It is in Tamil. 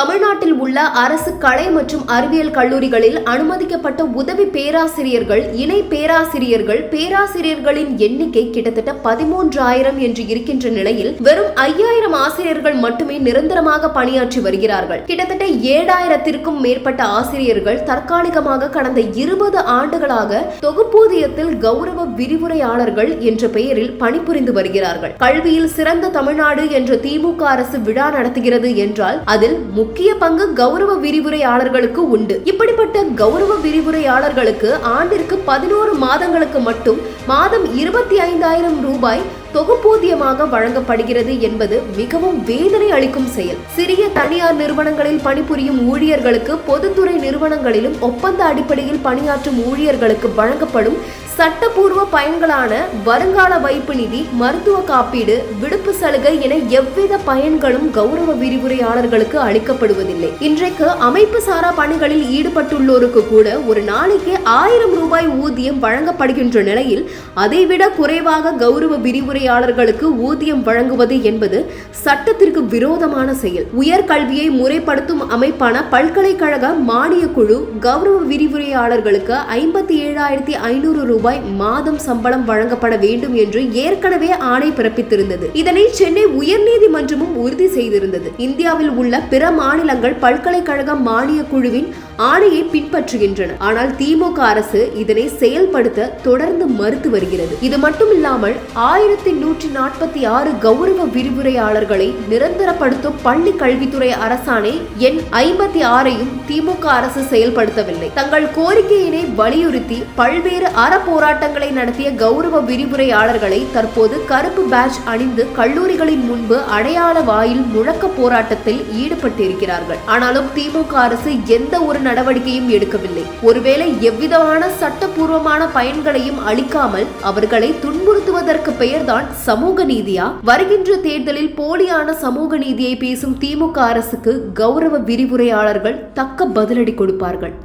தமிழ்நாட்டில் உள்ள அரசு கலை மற்றும் அறிவியல் கல்லூரிகளில் அனுமதிக்கப்பட்ட உதவி பேராசிரியர்கள் இணை பேராசிரியர்கள் பேராசிரியர்களின் எண்ணிக்கை கிட்டத்தட்ட பதிமூன்றாயிரம் என்று இருக்கின்ற நிலையில் வெறும் ஐயாயிரம் ஆசிரியர்கள் மட்டுமே நிரந்தரமாக பணியாற்றி வருகிறார்கள். கிட்டத்தட்ட ஏழாயிரத்திற்கும் மேற்பட்ட ஆசிரியர்கள் தற்காலிகமாக கடந்த இருபது ஆண்டுகளாக தொகுப்பூதியத்தில் கௌரவ விரிவுரையாளர்கள் என்ற பெயரில் பணிபுரிந்து வருகிறார்கள். கல்வியில் சிறந்த தமிழ்நாடு என்ற திமுக அரசு விழா நடத்துகிறது என்றால் அதில் முக்கிய பங்கு கௌரவ விரிவுரையாளர்களுக்கு உண்டு. இப்படிப்பட்ட கௌரவ விரிவுரையாளர்களுக்கு ஆண்டிற்கு பதினோரு மாதங்களுக்கு மட்டும் மாதம் இருபத்தி ஐந்தாயிரம் ரூபாய் தொகுப்பூதியமாக வழங்கப்படுகிறது என்பது மிகவும் வேதனை அளிக்கும் செயல். சிறிய தனியார் நிறுவனங்களில் பணிபுரியும் ஊழியர்களுக்கு பொதுத்துறை நிறுவனங்களிலும் ஒப்பந்த அடிப்படையில் பணியாற்றும் ஊழியர்களுக்கு வழங்கப்படும் சட்டப்பூர்வ பயன்களான வருங்கால வைப்பு நிதி மருத்துவ காப்பீடு விடுப்பு சலுகை என எவ்வித பயன்களும் கௌரவ விரிவுரையாளர்களுக்கு அளிக்கப்படுவதில்லை. இன்றைக்கு அமைப்பு சாரா பணிகளில் ஈடுபட்டுள்ளோருக்கு கூட ஒரு நாளைக்கு ஆயிரம் ரூபாய் ஊதியம் வழங்கப்படுகின்ற நிலையில் அதைவிட குறைவாக கௌரவ விரிவுரையாளர்களுக்கு ஊதியம் வழங்குவது என்பது சட்டத்திற்கு விரோதமான செயல். உயர்கல்வியை முறைப்படுத்தும் அமைப்பான பல்கலைக்கழக மானிய குழு கௌரவ விரிவுரையாளர்களுக்கு ஐம்பத்தி ஏழாயிரத்தி ஐநூறு ரூபாய் மாதம் சம்பளம் வழங்கப்பட வேண்டும் என்று ஏற்கனவே ஆணை பிறப்பித்திருந்தது. இதனை சென்னை உயர்நீதிமன்றமும் உறுதி செய்திருந்தது. இந்தியாவில் உள்ள பிற மாநிலங்கள் பல்கலைக்கழக மானிய குழுவின் ஆணையை பின்பற்றுகின்றன. ஆனால் திமுக அரசு இதனை செயல்படுத்த தொடர்ந்து மறுத்து வருகிறது. இது மட்டுமில்லாமல் ஆயிரத்தி நூற்றி நாற்பத்தி ஆறு கௌரவ விரிவுரையாளர்களை நிரந்தரப்படுத்தும் பள்ளி கல்வித்துறை அரசாணை எண் ஐம்பத்தி ஆறையும் திமுக அரசு செயல்படுத்தவில்லை. தங்கள் கோரிக்கையினை வலியுறுத்தி பல்வேறு போராட்டங்களை நடத்திய கௌரவ விரிவுரையாளர்களை தற்போது கருப்பு பேட்ச் அணிந்து கல்லூரிகளின் முன்பு அடையாள வாயில் முழக்க போராட்டத்தில் ஈடுபட்டிருக்கிறார்கள். ஆனாலும் திமுக அரசு எந்த ஒரு நடவடிக்கையும் எடுக்கவில்லை. ஒருவேளை எவ்விதமான சட்டப்பூர்வமான பயன்களையும் அளிக்காமல் அவர்களை துன்புறுத்துவதற்கு பெயர்தான் சமூக நீதியா? வருகின்ற தேர்தலில் போலியான சமூக நீதியை பேசும் திமுக அரசுக்கு கௌரவ விரிவுரையாளர்கள் தக்க பதிலடி கொடுப்பார்கள்.